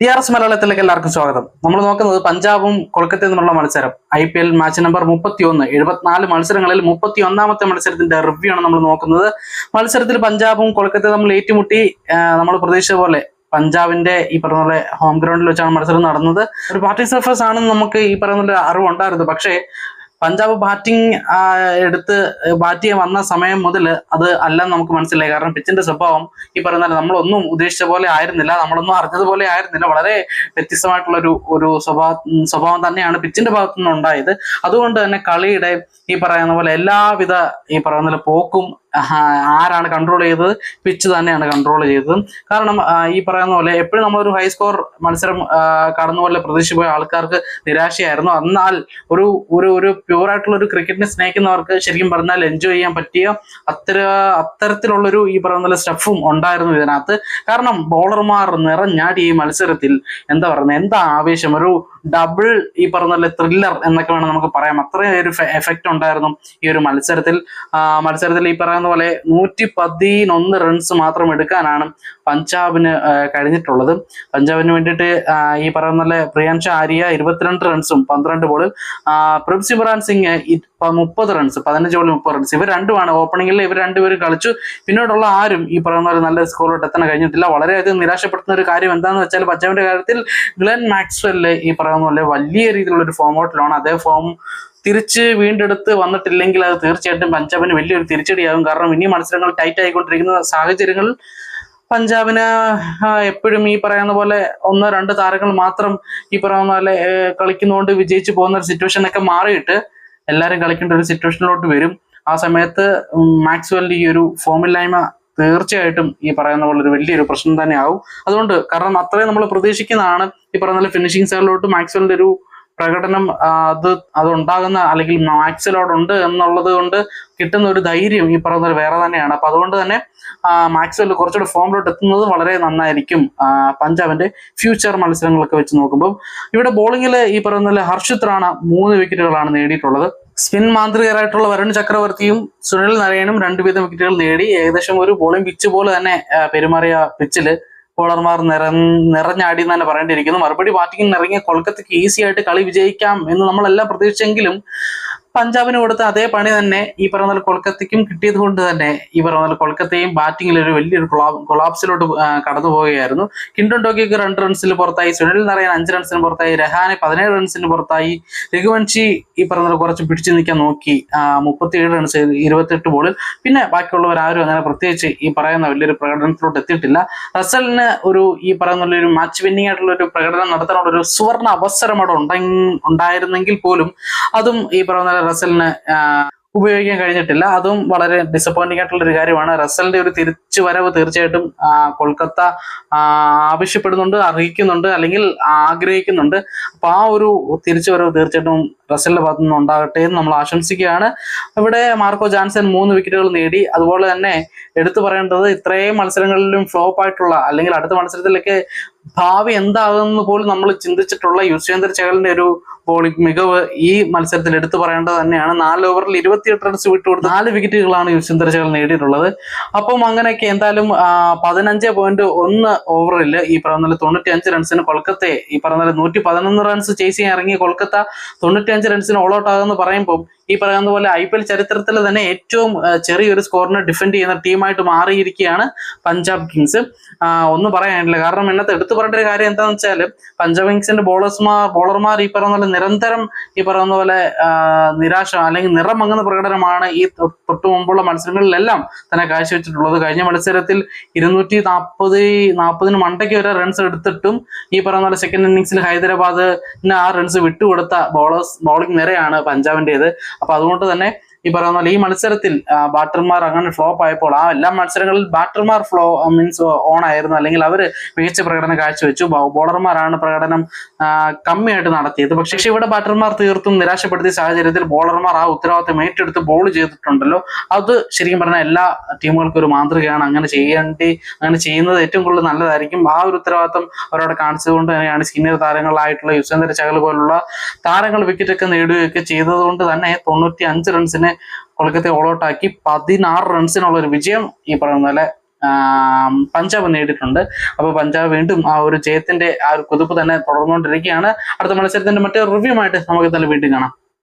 T R S മലയാളത്തിലേക്ക് എല്ലാവർക്കും സ്വാഗതം. നമ്മൾ നോക്കുന്നത് പഞ്ചാബും കൊൽക്കത്തയും തമ്മിലുള്ള മത്സരം. I P L match number മുപ്പത്തി ഒന്ന് എഴുപത്തിനാല് മത്സരങ്ങളിൽ മുപ്പത്തി ഒന്നാമത്തെ മത്സരത്തിന്റെ റിവ്യൂ ആണ് നമ്മൾ നോക്കുന്നത്. മത്സരത്തിൽ പഞ്ചാബും കൊൽക്കത്തയും തമ്മിൽ ഏറ്റുമുട്ടി നമ്മൾ പ്രതീക്ഷിച്ച പോലെ പഞ്ചാബിന്റെ ഈ പറഞ്ഞ പോലെ ഹോം ഗ്രൗണ്ടിൽ വെച്ചാണ് മത്സരം നടന്നത്. ഒരു പാർട്ടി സർഫസ് ആണെന്ന് നമുക്ക് ഈ പറയുന്ന അറിവുണ്ടായിരുന്നു പക്ഷേ പഞ്ചാബ് ബാറ്റിംഗ് എടുത്ത് ബാറ്റ് ചെയ്യാൻ വന്ന സമയം മുതൽ അത് അല്ല നമുക്ക് മനസ്സിലായി. കാരണം പിച്ചിന്റെ സ്വഭാവം ഈ പറയുന്ന നമ്മളൊന്നും ഉദ്ദേശിച്ച പോലെ ആയിരുന്നില്ല. നമ്മളൊന്നും അറിഞ്ഞതുപോലെ ആയിരുന്നില്ല. വളരെ വ്യത്യസ്തമായിട്ടുള്ള ഒരു ഒരു സ്വഭാവ സ്വഭാവം തന്നെയാണ് പിച്ചിന്റെ ഭാഗത്തു നിന്ന് ഉണ്ടായത് അതുകൊണ്ട് തന്നെ കളിയുടെ ഈ പറയുന്ന പോലെ എല്ലാവിധ ഈ പറയുന്ന പോലെ പോക്കും ആരാണ് കൺട്രോൾ ചെയ്തത്? പിച്ച് തന്നെയാണ് കൺട്രോൾ ചെയ്തത്. കാരണം ഈ പറയുന്ന പോലെ എപ്പോഴും നമ്മളൊരു ഹൈ സ്കോർ മത്സരം കടന്നു പോലെ പ്രതീക്ഷിച്ച് പോയ ആൾക്കാർക്ക് നിരാശയായിരുന്നു. എന്നാൽ ഒരു ഒരു ഒരു പ്യൂറായിട്ടുള്ള ഒരു ക്രിക്കറ്റിനെ സ്നേഹിക്കുന്നവർക്ക് ശരിക്കും പറഞ്ഞാൽ എൻജോയ് ചെയ്യാൻ പറ്റിയ അത്ര അത്തരത്തിലുള്ളൊരു ഈ പറയുന്ന പോലെ സ്റ്റഫും ഉണ്ടായിരുന്നു ഇതിനകത്ത്. കാരണം ബോളർമാർ നിറഞ്ഞാടി ഈ മത്സരത്തിൽ. എന്താ പറയുന്നത് എന്താ ആവേശം? ഒരു ഡബിൾ ഈ പറഞ്ഞ ത്രില്ലർ എന്നൊക്കെ വേണം നമുക്ക് പറയാം. അത്രയും ഒരു എഫക്റ്റ് ഉണ്ടായിരുന്നു ഈ ഒരു മത്സരത്തിൽ. മത്സരത്തിൽ ഈ പറയുന്ന പോലെ നൂറ്റി പതിനൊന്ന് റൺസ് മാത്രം എടുക്കാനാണ് പഞ്ചാബിന് കഴിഞ്ഞിട്ടുള്ളത്. പഞ്ചാബിന് വേണ്ടിയിട്ട് ഈ പറയുന്ന പോലെ പ്രിയാൻഷ ആര്യ ഇരുപത്തിരണ്ട് റൺസും പന്ത്രണ്ട് ബോളിൽ പ്രഭ് സിമറാൻ സിംഗ് മുപ്പത് റൺസ് പതിനഞ്ച് ബോളിൽ മുപ്പത് റൺസ് ഇവർ രണ്ടുമാണ്. ഓപ്പണിംഗിൽ ഇവർ രണ്ടുപേരും കളിച്ചു. പിന്നീടുള്ള ആരും ഈ പറയുന്ന പോലെ നല്ല സ്കോറിലോട്ട് എത്താൻ കഴിഞ്ഞിട്ടില്ല. വളരെയധികം നിരാശപ്പെടുത്തുന്ന ഒരു കാര്യം എന്താണെന്ന് വെച്ചാൽ പഞ്ചാബിന്റെ കാര്യത്തിൽ ഗ്ലെൻ മാക്സ്വെൽ ഈ പറയുന്ന പോലെ വലിയ രീതിയിലുള്ള ഒരു ഫോം ഔട്ടിലാണ്. അതേ ഫോം തിരിച്ച് വീണ്ടെടുത്ത് വന്നിട്ടില്ലെങ്കിൽ അത് തീർച്ചയായിട്ടും പഞ്ചാബിന് വലിയൊരു തിരിച്ചടിയാകും. കാരണം ഇനി മത്സരങ്ങൾ ടൈറ്റ് ആയിക്കൊണ്ടിരിക്കുന്ന സാഹചര്യങ്ങളിൽ പഞ്ചാബിന് എപ്പോഴും ഈ പറയുന്ന പോലെ ഒന്നോ രണ്ട് താരങ്ങൾ മാത്രം ഈ പറയുന്ന പോലെ കളിക്കുന്നതുകൊണ്ട് വിജയിച്ചു പോകുന്ന ഒരു സിറ്റുവേഷൻ ഒക്കെ മാറിയിട്ട് എല്ലാവരും കളിക്കേണ്ട ഒരു സിറ്റുവേഷനിലോട്ട് വരും. ആ സമയത്ത് മാക്സ്വെൽ ഈ ഒരു ഫോമില്ലായ്മ തീർച്ചയായിട്ടും ഈ പറയുന്ന പോലെ ഒരു വലിയൊരു പ്രശ്നം തന്നെ ആവും. അതുകൊണ്ട് കാരണം അത്രയും നമ്മൾ പ്രതീക്ഷിക്കുന്നതാണ് ഈ പറയുന്ന ഫിനിഷിംഗ് സൈഡിലോട്ട് മാക്സ്വലിന്റെ ഒരു പ്രകടനം അത് അത് ഉണ്ടാകുന്ന അല്ലെങ്കിൽ മാക്സിലോടുണ്ട് എന്നുള്ളത് കൊണ്ട് കിട്ടുന്ന ഒരു ധൈര്യം ഈ പറയുന്ന പോലെ വേറെ തന്നെയാണ്. അപ്പൊ അതുകൊണ്ട് തന്നെ മാക്സ്വെൽ കുറച്ചുകൂടെ ഫോമിലോട്ട് എത്തുന്നത് വളരെ നന്നായിരിക്കും പഞ്ചാബിന്റെ ഫ്യൂച്ചർ മത്സരങ്ങളൊക്കെ വെച്ച് നോക്കുമ്പോൾ ഇവിടെ ബോളിങ്ങിൽ ഈ പറയുന്ന ഹർഷിത് റാണ മൂന്ന് വിക്കറ്റുകളാണ് നേടിയിട്ടുള്ളത്. സ്പിൻ മാന്ത്രികരായിട്ടുള്ള വരുൺ ചക്രവർത്തിയും സുനിൽ നരയനും രണ്ട് വീതം വിക്കറ്റുകൾ നേടി. ഏകദേശം ഒരു ബോളിംഗ് പിച്ച് പോലെ തന്നെ പെരുമാറിയ പിച്ചിൽ ബോളർമാർ നിറ നിറഞ്ഞാടി എന്ന് തന്നെ പറയേണ്ടിയിരിക്കുന്നു. മറുപടി ബാറ്റിംഗിന് ഇറങ്ങിയ കൊൽക്കത്തയ്ക്ക് ഈസി ആയിട്ട് കളി വിജയിക്കാം എന്ന് നമ്മളെല്ലാം പ്രതീക്ഷിച്ചെങ്കിലും പഞ്ചാബിന് കൊടുത്ത അതേ പണി തന്നെ ഈ പറഞ്ഞ കൊൽക്കത്തയ്ക്കും കിട്ടിയത് കൊണ്ട് തന്നെ ഈ പറഞ്ഞ കൊൽക്കത്തയും ബാറ്റിംഗിൽ ഒരു വലിയൊരു കൊളാപ്സിലോട്ട് കടന്നു പോവുകയായിരുന്നു. കിൻഡോൺ ടോക്കിക്ക് രണ്ട് റൺസിൽ പുറത്തായി സുനിൽ നാരായൺ അഞ്ച് റൺസിന് പുറത്തായി രഹാനെ പതിനേഴ് റൺസിന് പുറത്തായി. രഘുവൻഷി ഈ പറഞ്ഞ കുറച്ച് പിടിച്ചു നിൽക്കാൻ നോക്കി. മുപ്പത്തിയേഴ് റൺസ് ഇരുപത്തെട്ട് ബോളിൽ പിന്നെ ബാക്കിയുള്ളവർ ആരും അങ്ങനെ പ്രത്യേകിച്ച് ഈ പറയുന്ന വലിയൊരു പ്രകടനത്തിലോട്ട് എത്തിയിട്ടില്ല. റസലിന് ഒരു ഈ പറയുന്ന ഒരു മാച്ച് വിന്നിംഗ് ആയിട്ടുള്ള ഒരു പ്രകടനം നടത്താനുള്ള ഒരു സുവർണ അവസരം അവിടെ ഉണ്ടായിരുന്നെങ്കിൽ പോലും അതും ഈ പറയുന്ന റസലിന് ഉപയോഗിക്കാൻ കഴിഞ്ഞിട്ടില്ല. അതും വളരെ ഡിസപ്പോയിന്റിംഗ് ആയിട്ടുള്ള ഒരു കാര്യമാണ്. റസലിന്റെ ഒരു തിരിച്ചു വരവ് തീർച്ചയായിട്ടും കൊൽക്കത്ത ആവശ്യപ്പെടുന്നുണ്ട് അറിയിക്കുന്നുണ്ട് അല്ലെങ്കിൽ ആഗ്രഹിക്കുന്നുണ്ട്. അപ്പൊ ആ ഒരു തിരിച്ചു വരവ് തീർച്ചയായിട്ടും റസലിന്റെ ഭാഗത്തു നിന്ന് ഉണ്ടാകട്ടെ എന്ന് നമ്മൾ ആശംസിക്കുകയാണ്. ഇവിടെ മാർക്കോ ജാൻസൺ മൂന്ന് വിക്കറ്റുകൾ നേടി. അതുപോലെ തന്നെ എടുത്തു പറയേണ്ടത് ഇത്രയും മത്സരങ്ങളിലും ഫ്ലോപ്പ് ആയിട്ടുള്ള അല്ലെങ്കിൽ അടുത്ത മത്സരത്തിലൊക്കെ ഭാവി എന്താകുമെന്ന് പോലും നമ്മൾ ചിന്തിച്ചിട്ടുള്ള യുസ്വേന്ദ്ര ചഹലിന്റെ ഒരു ബോളിംഗ് മികവ് ഈ മത്സരത്തിൽ എടുത്തു പറയേണ്ടത് തന്നെയാണ്. നാല് ഓവറിൽ ഇരുപത്തിയെട്ട് റൺസ് വിട്ടുകൊടുത്ത് നാല് വിക്കറ്റുകളാണ് യുസ്വേന്ദ്ര ചഹൽ നേടിയിട്ടുള്ളത്. അപ്പം അങ്ങനെയൊക്കെ എന്തായാലും പതിനഞ്ച് പോയിന്റ് ഒന്ന് ഓവറിൽ ഈ പറഞ്ഞ തൊണ്ണൂറ്റി അഞ്ച് റൺസിന് കൊൽക്കത്തയെ ഈ പറഞ്ഞ നൂറ്റി പതിനൊന്ന് റൺസ് ചേസ് ഇറങ്ങി കൊൽക്കത്ത തൊണ്ണൂറ്റി അഞ്ച് റൺസിന് ഓൾ ഔട്ട് ആകുമെന്ന് പറയുമ്പോൾ ഈ പറയുന്ന പോലെ ഐ പി എൽ ചരിത്രത്തിൽ തന്നെ ഏറ്റവും ചെറിയൊരു സ്കോറിനെ ഡിഫെൻഡ് ചെയ്യുന്ന ടീമായിട്ട് മാറിയിരിക്കുകയാണ് പഞ്ചാബ് കിങ്സ്. ഒന്നും പറയാനില്ല. കാരണം ഇന്നത്തെ എടുത്തു പറയേണ്ട ഒരു കാര്യം എന്താണെന്ന് വെച്ചാൽ പഞ്ചാബ് കിങ്സിന്റെ ബോളേഴ്സ്മാർ ബോളർമാർ ഈ പറയുന്ന പോലെ നിരന്തരം ഈ പറയുന്ന പോലെ നിരാശ അല്ലെങ്കിൽ നിറം മങ്ങുന്ന പ്രകടനമാണ് ഈ തൊട്ടു മുമ്പുള്ള മത്സരങ്ങളിലെല്ലാം തന്നെ കാഴ്ചവെച്ചിട്ടുള്ളത്. കഴിഞ്ഞ മത്സരത്തിൽ ഇരുന്നൂറ്റി നാൽപ്പത് നാൽപ്പതിന് മണ്ടയ്ക്ക് വരെ റൺസ് എടുത്തിട്ടും ഈ പറയുന്ന പോലെ സെക്കൻഡ് ഇന്നിങ്സിൽ ഹൈദരാബാദിന് ആ റൺസ് വിട്ടുകൊടുത്ത ബോളേഴ്സ് ബോളിംഗ് നിരയാണ് പഞ്ചാബിന്റേത്. അപ്പൊ അതുകൊണ്ട് തന്നെ ഈ പറയുന്ന പോലെ ഈ മത്സരത്തിൽ ബാറ്റർമാർ അങ്ങനെ ഫ്ലോപ്പ് ആയപ്പോൾ ആ എല്ലാ മത്സരങ്ങളിൽ ബാറ്റർമാർ ഫ്ലോ മീൻസ് ഓൺ ആയിരുന്നു. അല്ലെങ്കിൽ അവർ മികച്ച പ്രകടനം കാഴ്ചവെച്ചു. ബോളർമാരാണ് പ്രകടനം കമ്മിയായിട്ട് നടത്തിയത്. പക്ഷേ ഇവിടെ ബാറ്റർമാർ തീർത്തും നിരാശപ്പെടുത്തിയ സാഹചര്യത്തിൽ ബോളർമാർ ആ ഉത്തരവാദിത്തം ഏറ്റെടുത്ത് ബോൾ ചെയ്തിട്ടുണ്ടല്ലോ. അത് ശരിക്കും പറഞ്ഞാൽ എല്ലാ ടീമുകൾക്കും ഒരു മാതൃകയാണ്. അങ്ങനെ ചെയ്യേണ്ടി അങ്ങനെ ചെയ്യുന്നത് ഏറ്റവും കൂടുതൽ നല്ലതായിരിക്കും. ആ ഒരു ഉത്തരവാദിത്തം അവരവിടെ കാണിച്ചതുകൊണ്ട് തന്നെയാണ് സീനിയർ താരങ്ങളായിട്ടുള്ള യുസേന്ദ്ര ചഹൽ പോലുള്ള താരങ്ങൾ വിക്കറ്റൊക്കെ നേടുകയൊക്കെ ചെയ്തതുകൊണ്ട് തന്നെ തൊണ്ണൂറ്റി അഞ്ച് റൺസിന് കൊൽക്കത്തയെ ഓൾ ഔട്ട് ആക്കി പതിനാറ് റൺസിനുള്ള ഒരു വിജയം ഈ പറയുന്ന പോലെ പഞ്ചാബ് നേടിയിട്ടുണ്ട്. അപ്പോൾ പഞ്ചാബ് വീണ്ടും ആ ഒരു ജയത്തിന്റെ ആ ഒരു കുതിപ്പ് തന്നെ തുടർന്നുകൊണ്ടിരിക്കുകയാണ്. അടുത്ത മത്സരത്തിന്റെ മറ്റൊരു റിവ്യൂ ആയിട്ട് നമുക്ക് തന്നെ വീണ്ടും കാണാം.